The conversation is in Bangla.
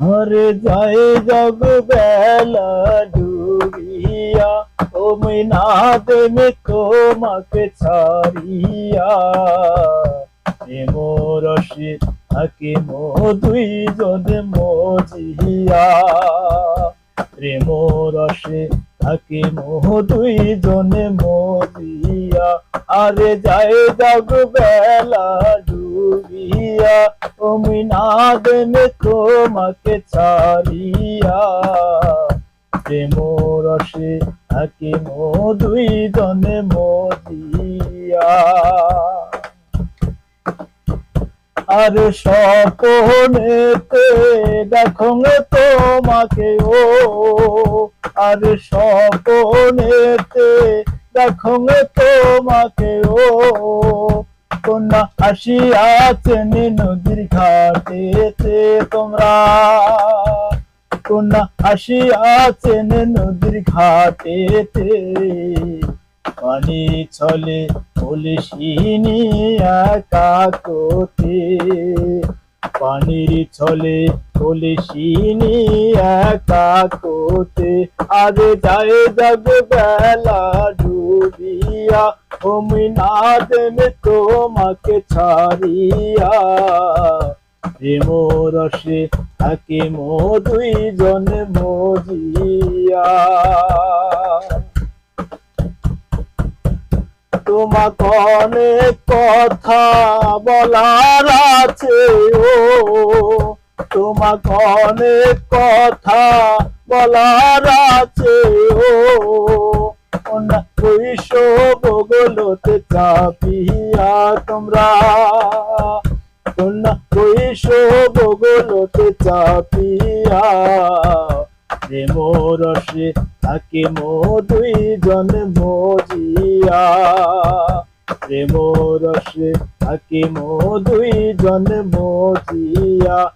হরে যায় জগ বেলা ডুবিয়া তুমি না দেবে তোমাকে ছাড়িয়া। প্রেম রসে থাকে মো দুইজনে মজিয়া। প্রেম রসে থাকে মোহ দুইজনে মজিয়া। আরে যায় জগ বেলা ডুবিয়া তুমি না দেবে তোমাকে ছাড়িয়া। প্রেম রসে থাকে মো দুইজনে মজিয়া। আর স্বপনেতে দেখো তোমাকে, ও আর স্বপনেতে দেখো তোমাকে, ও কন্যা আসিয়াছেন নদীর ঘাটেতে তোমরা। কন্যা আসিয়াছেন নদীর ঘাটেতে। পানি ছলে পুলিশিনি একা কোতে পানির ছলে পুলিশিনি একা কোতে আরে যায় জগ বেলা ডুবিয়া তুমি না দেবে তোমাকে ছাড়িয়া প্রেম রসে থাকে মো দুইজন মজিয়া। তোমাকে অনেক কথা বলার আছে ও তোমাকে অনেক কথা বলার আছে ও। অন্য কৈশ বগলতে চাপিয়া তোমরা। অন্য কৈশ বগলতে চাপিয়া। প্রেম রসে থাকে মো দুইজন মজিয়া। প্রেম রসে থাকে মো দুইজন মজিয়া।